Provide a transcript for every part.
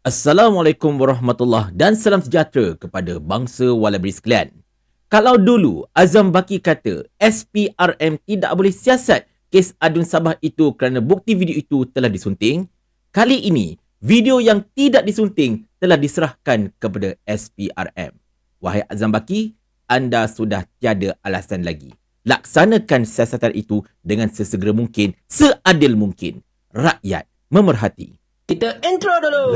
Assalamualaikum warahmatullahi dan salam sejahtera kepada bangsa Walabri sekalian. Kalau dulu Azam Baki kata SPRM tidak boleh siasat kes adun Sabah itu kerana bukti video itu telah disunting, kali ini video yang tidak disunting telah diserahkan kepada SPRM. Wahai Azam Baki, anda sudah tiada alasan lagi. Laksanakan siasatan itu dengan sesegera mungkin, seadil mungkin. Rakyat memerhati. Kita intro dulu.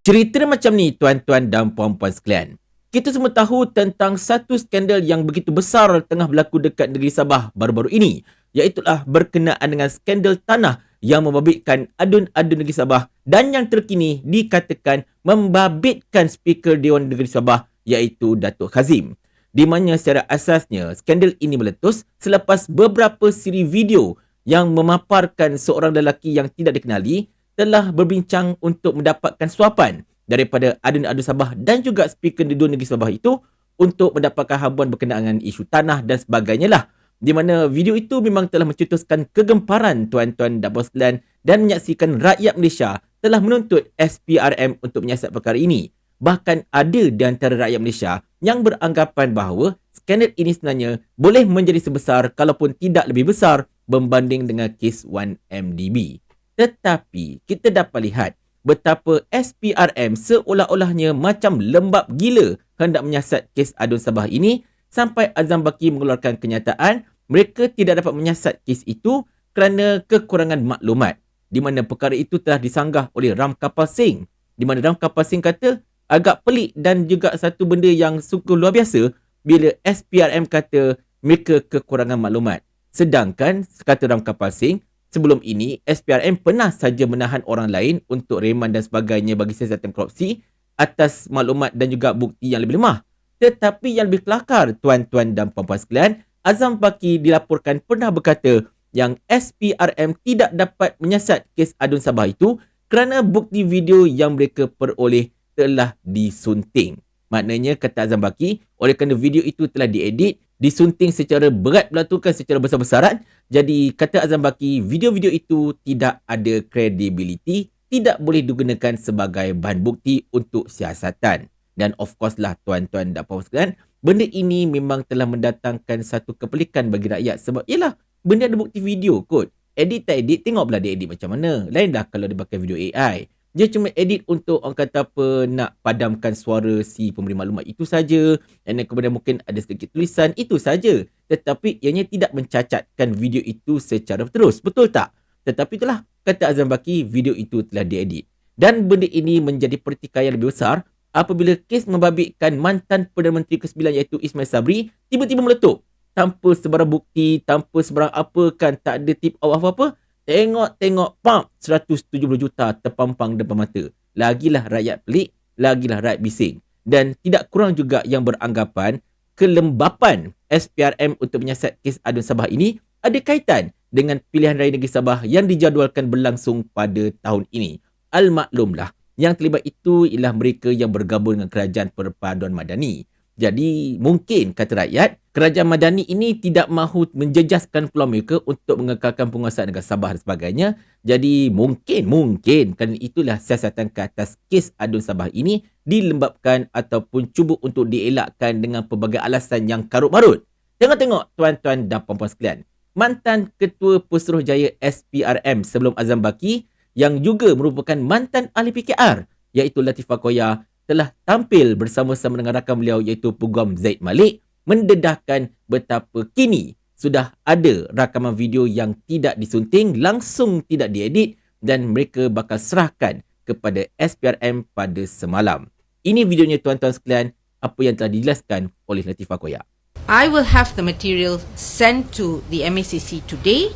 Cerita macam ni tuan-tuan dan puan-puan sekalian. Kita semua tahu tentang satu skandal yang begitu besar tengah berlaku dekat negeri Sabah baru-baru ini. Iaitulah berkenaan dengan skandal tanah yang membabitkan adun-adun negeri Sabah dan yang terkini dikatakan membabitkan speaker Dewan Negeri Sabah iaitu Datuk Khazim di mana secara asasnya skandal ini meletus selepas beberapa siri video yang memaparkan seorang lelaki yang tidak dikenali telah berbincang untuk mendapatkan suapan daripada adun-adun Sabah dan juga speaker di dua negeri Sabah itu untuk mendapatkan habuan berkenaan dengan isu tanah dan sebagainya lah. Di mana video itu memang telah mencetuskan kegemparan tuan-tuan dan bos dan menyaksikan rakyat Malaysia telah menuntut SPRM untuk menyiasat perkara ini. Bahkan ada di antara rakyat Malaysia yang beranggapan bahawa skandal ini sebenarnya boleh menjadi sebesar kalaupun tidak lebih besar berbanding dengan kes 1MDB. Tetapi kita dapat lihat betapa SPRM seolah-olahnya macam lembab gila hendak menyiasat kes Adun Sabah ini sampai Azam Baki mengeluarkan kenyataan mereka tidak dapat menyiasat kes itu kerana kekurangan maklumat di mana perkara itu telah disanggah oleh Ram Kapal Singh di mana Ram Kapal Singh kata agak pelik dan juga satu benda yang sungguh luar biasa bila SPRM kata mereka kekurangan maklumat. Sedangkan, kata Ram Kapal Singh, sebelum ini SPRM pernah saja menahan orang lain untuk reman dan sebagainya bagi siasatan korupsi atas maklumat dan juga bukti yang lebih lemah. Tetapi yang lebih kelakar, tuan-tuan dan puan-puan sekalian, Azam Baki dilaporkan pernah berkata yang SPRM tidak dapat menyiasat kes adun Sabah itu kerana bukti video yang mereka peroleh telah disunting. Maknanya kata Azam Baki, oleh kerana video itu telah diedit, disunting secara berat belatukan secara besar-besaran, jadi kata Azam Baki, video-video itu tidak ada kredibiliti, tidak boleh digunakan sebagai bahan bukti untuk siasatan. Dan of course lah tuan-tuan dan puan sekalian, benda ini memang telah mendatangkan satu kepelikan bagi rakyat sebab ialah benda ada bukti video kot. Edit tak edit, tengok belah dia edit macam mana. Lainlah kalau dia pakai video AI dia cuma edit untuk orang kata apa nak padamkan suara si pemberi maklumat itu saja. Dan kemudian mungkin ada sedikit tulisan itu saja. Tetapi ianya tidak mencacatkan video itu secara terus. Betul tak? Tetapi itulah kata Azam Baki video itu telah diedit. Dan benda ini menjadi pertikaian lebih besar apabila kes membabitkan mantan Perdana Menteri ke-9 iaitu Ismail Sabri tiba-tiba meletup. Tanpa sebarang bukti tanpa sebarang apa kan tak ada tip awal apa-apa Tengok-tengok pump 170 juta terpampang depan mata. Lagilah rakyat pelik, lagilah rakyat bising. Dan tidak kurang juga yang beranggapan kelembapan SPRM untuk menyiasat kes Adun Sabah ini ada kaitan dengan pilihan raya negeri Sabah yang dijadualkan berlangsung pada tahun ini. Al-maklumlah, yang terlibat itu ialah mereka yang bergabung dengan kerajaan perpaduan madani. Jadi mungkin kata rakyat, kerajaan Madani ini tidak mahu menjejaskan peluang mereka untuk mengekalkan penguasaan negara Sabah dan sebagainya. Jadi mungkin, mungkin kerana itulah siasatan ke atas kes adun Sabah ini dilembabkan ataupun cuba untuk dielakkan dengan pelbagai alasan yang karut marut. Tengok-tengok tuan-tuan dan puan-puan sekalian. Mantan Ketua Pesuruhjaya SPRM sebelum Azam Baki yang juga merupakan mantan ahli PKR iaitu Latifah Koya telah tampil bersama-sama dengan rakan beliau iaitu Pugam Zaid Malik mendedahkan betapa kini sudah ada rakaman video yang tidak disunting, langsung tidak diedit dan mereka bakal serahkan kepada SPRM pada semalam. Ini videonya tuan-tuan sekalian, apa yang telah dijelaskan oleh Latifah Koyak. I will have the material sent to the MACC today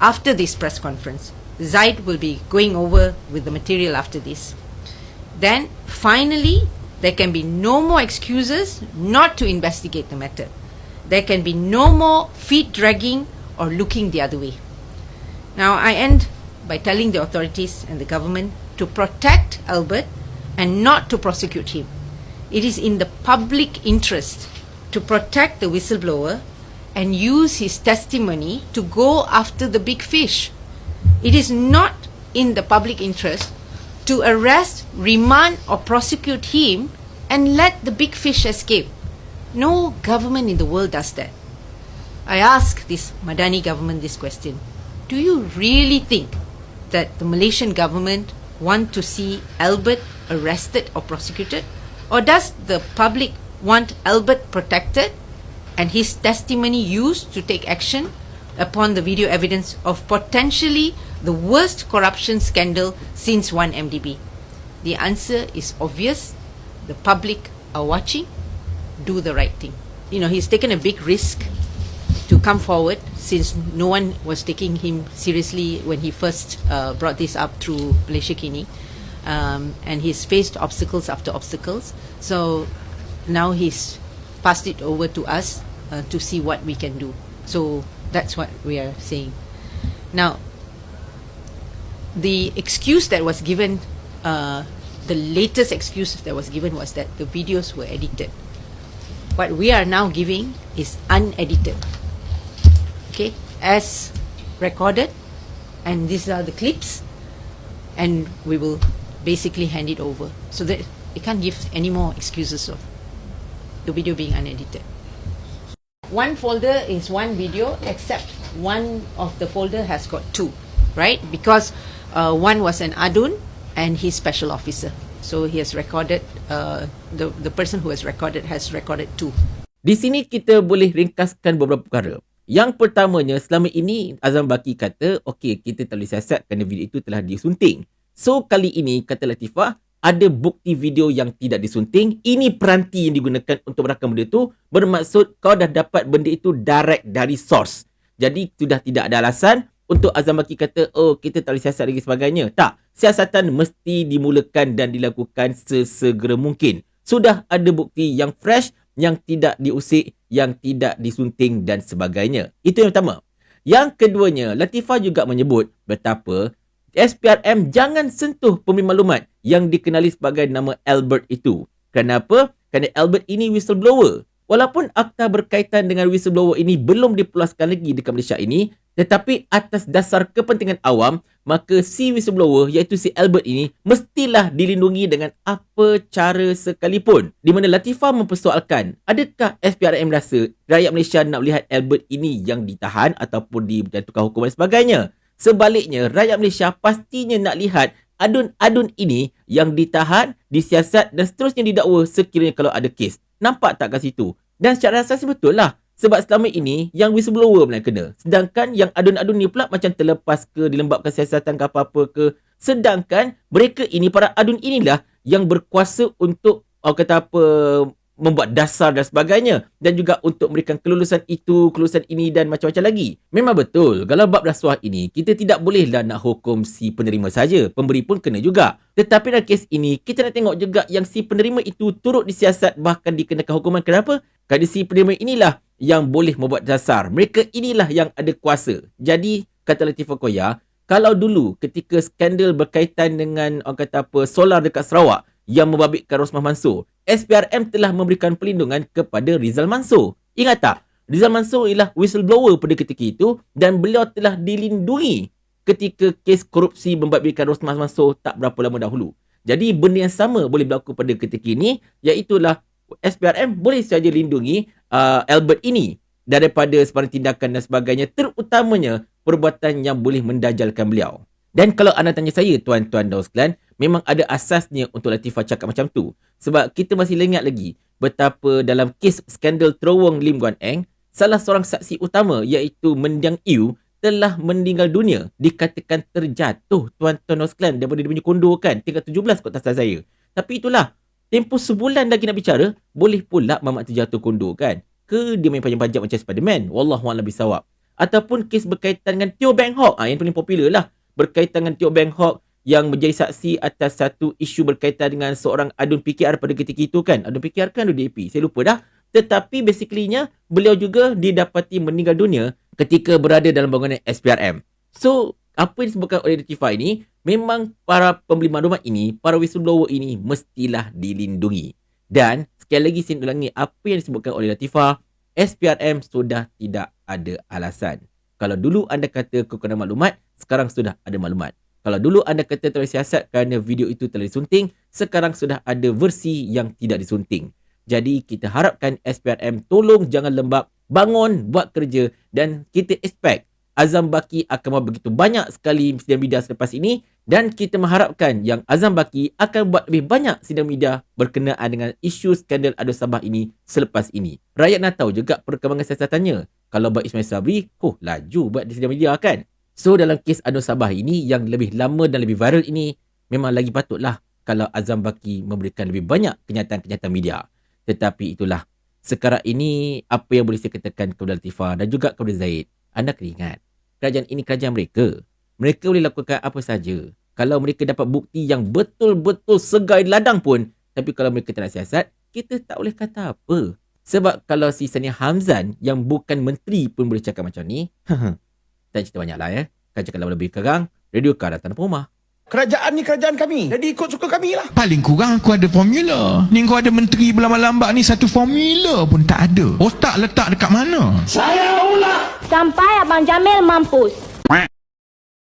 after this press conference. Zaid will be going over with the material after this. Then finally there can be no more excuses not to investigate the matter. There can be no more feet dragging or looking the other way. Now, I end by telling the authorities and the government to protect Albert and not to prosecute him. It is in the public interest to protect the whistleblower and use his testimony to go after the big fish. It is not in the public interest to arrest, remand, or prosecute him and let the big fish escape. No government in the world does that. I ask this Madani government this question. Do you really think that the Malaysian government want to see Albert arrested or prosecuted? Or does the public want Albert protected and his testimony used to take action upon the video evidence of potentially the worst corruption scandal since 1MDB? The answer is obvious. The public are watching. Do the right thing. You know, he's taken a big risk to come forward since no one was taking him seriously when he first uh, brought this up through Malaysia Kini. Um, and he's faced obstacles after obstacles. So now he's passed it over to us uh, to see what we can do. So that's what we are saying. Now, the excuse that was given, uh, the latest excuse that was given was that the videos were edited. What we are now giving is unedited. Okay, as recorded, and these are the clips, and we will basically hand it over so that it can't give any more excuses of the video being unedited. One folder is one video, except one of the folder has got two, right? Because uh, one was an adun and his special officer. So he has recorded, uh, the, the person who has recorded has recorded two. Di sini kita boleh ringkaskan beberapa perkara. Yang pertamanya, selama ini Azam Baki kata, okey, kita tak boleh siasat kerana video itu telah disunting. So, kali ini, kata Latifah, ada bukti video yang tidak disunting. Ini peranti yang digunakan untuk merakam benda itu. Bermaksud kau dah dapat benda itu direct dari source. Jadi, sudah tidak ada alasan untuk Azam Baki kata, oh, kita tak boleh siasat lagi sebagainya. Tak. Siasatan mesti dimulakan dan dilakukan sesegera mungkin. Sudah ada bukti yang fresh yang tidak diusik, yang tidak disunting dan sebagainya. Itu yang pertama. Yang keduanya, Latifah juga menyebut betapa SPRM jangan sentuh pemberi maklumat yang dikenali sebagai nama Albert itu. Kenapa? Kerana Albert ini whistleblower. Walaupun akta berkaitan dengan whistleblower ini belum dipulaskan lagi dekat Malaysia ini, tetapi atas dasar kepentingan awam, maka si whistleblower iaitu si Albert ini mestilah dilindungi dengan apa cara sekalipun. Di mana Latifah mempersoalkan, adakah SPRM rasa rakyat Malaysia nak melihat Albert ini yang ditahan ataupun dijatuhkan hukuman dan sebagainya? Sebaliknya, rakyat Malaysia pastinya nak lihat adun-adun ini yang ditahan, disiasat dan seterusnya didakwa sekiranya kalau ada kes. Nampak tak kat situ? Dan secara asasi betul lah. Sebab selama ini yang whistleblower pula kena. Sedangkan yang adun-adun ni pula macam terlepas ke dilembapkan siasatan ke apa-apa ke. Sedangkan mereka ini, para adun inilah yang berkuasa untuk orang kata apa membuat dasar dan sebagainya dan juga untuk memberikan kelulusan itu, kelulusan ini dan macam-macam lagi. Memang betul, kalau bab rasuah ini kita tidak bolehlah nak hukum si penerima saja, pemberi pun kena juga. Tetapi dalam kes ini kita nak tengok juga yang si penerima itu turut disiasat bahkan dikenakan hukuman. Kenapa? Kerana si penerima inilah yang boleh membuat dasar. Mereka inilah yang ada kuasa. Jadi, kata Latifah Koya, kalau dulu ketika skandal berkaitan dengan orang kata apa solar dekat Sarawak yang membabitkan Rosmah Mansur, SPRM telah memberikan perlindungan kepada Rizal Mansur. Ingat tak? Rizal Mansur ialah whistleblower pada ketika itu dan beliau telah dilindungi ketika kes korupsi membabitkan Rosmah Mansur tak berapa lama dahulu. Jadi benda yang sama boleh berlaku pada ketika ini iaitulah SPRM boleh saja lindungi uh, Albert ini daripada sebarang tindakan dan sebagainya terutamanya perbuatan yang boleh mendajalkan beliau. Dan kalau anda tanya saya tuan-tuan dan sekalian, memang ada asasnya untuk Latifah cakap macam tu. Sebab kita masih ingat lagi betapa dalam kes skandal terowong Lim Guan Eng, salah seorang saksi utama iaitu Mendiang Iu telah meninggal dunia dikatakan terjatuh tuan-tuan dan sekalian daripada dia punya kondo kan tingkat 17 kot tasal saya. Tapi itulah tempoh sebulan lagi nak bicara, boleh pula mamak terjatuh kondo kan? Ke dia main panjang-panjang macam Spiderman? Wallahualam bisawab. Ataupun kes berkaitan dengan Teo Bang Hawk. Ah, yang paling popular lah berkaitan dengan Teo Bang Hawk yang menjadi saksi atas satu isu berkaitan dengan seorang adun PKR pada ketika itu kan. Adun PKR kan adun DAP. Saya lupa dah. Tetapi basically-nya beliau juga didapati meninggal dunia ketika berada dalam bangunan SPRM. So, apa yang disebutkan oleh Latifah ini, memang para pembeli maklumat ini, para whistleblower ini mestilah dilindungi. Dan sekali lagi saya ulangi apa yang disebutkan oleh Latifah, SPRM sudah tidak ada alasan. Kalau dulu anda kata kekurangan maklumat, sekarang sudah ada maklumat. Kalau dulu anda kata telah siasat kerana video itu telah disunting, sekarang sudah ada versi yang tidak disunting. Jadi kita harapkan SPRM tolong jangan lembab, bangun, buat kerja dan kita expect Azam Baki akan buat begitu banyak sekali sidang media selepas ini dan kita mengharapkan yang Azam Baki akan buat lebih banyak sidang media berkenaan dengan isu skandal Ado Sabah ini selepas ini. Rakyat nak tahu juga perkembangan siasatannya. Kalau buat Ismail Sabri, oh laju buat di sidang media kan? So dalam kes Ado Sabah ini yang lebih lama dan lebih viral ini memang lagi patutlah kalau Azam Baki memberikan lebih banyak kenyataan-kenyataan media. Tetapi itulah sekarang ini apa yang boleh saya katakan kepada Latifah dan juga kepada Zaid. Anda kena ingat, kerajaan ini kerajaan mereka. Mereka boleh lakukan apa saja. Kalau mereka dapat bukti yang betul-betul segai ladang pun, tapi kalau mereka tak siasat, kita tak boleh kata apa. Sebab kalau si Sani Hamzan yang bukan menteri pun boleh cakap macam ni, tak cerita banyak lah ya. Kan cakap lebih kerang, radio kar datang rumah. Kerajaan ni kerajaan kami. Jadi ikut suka kami lah. Paling kurang aku ada formula. Ni kau ada menteri berlambak-lambak ni satu formula pun tak ada. Otak letak dekat mana? Sampai Abang Jamil mampus.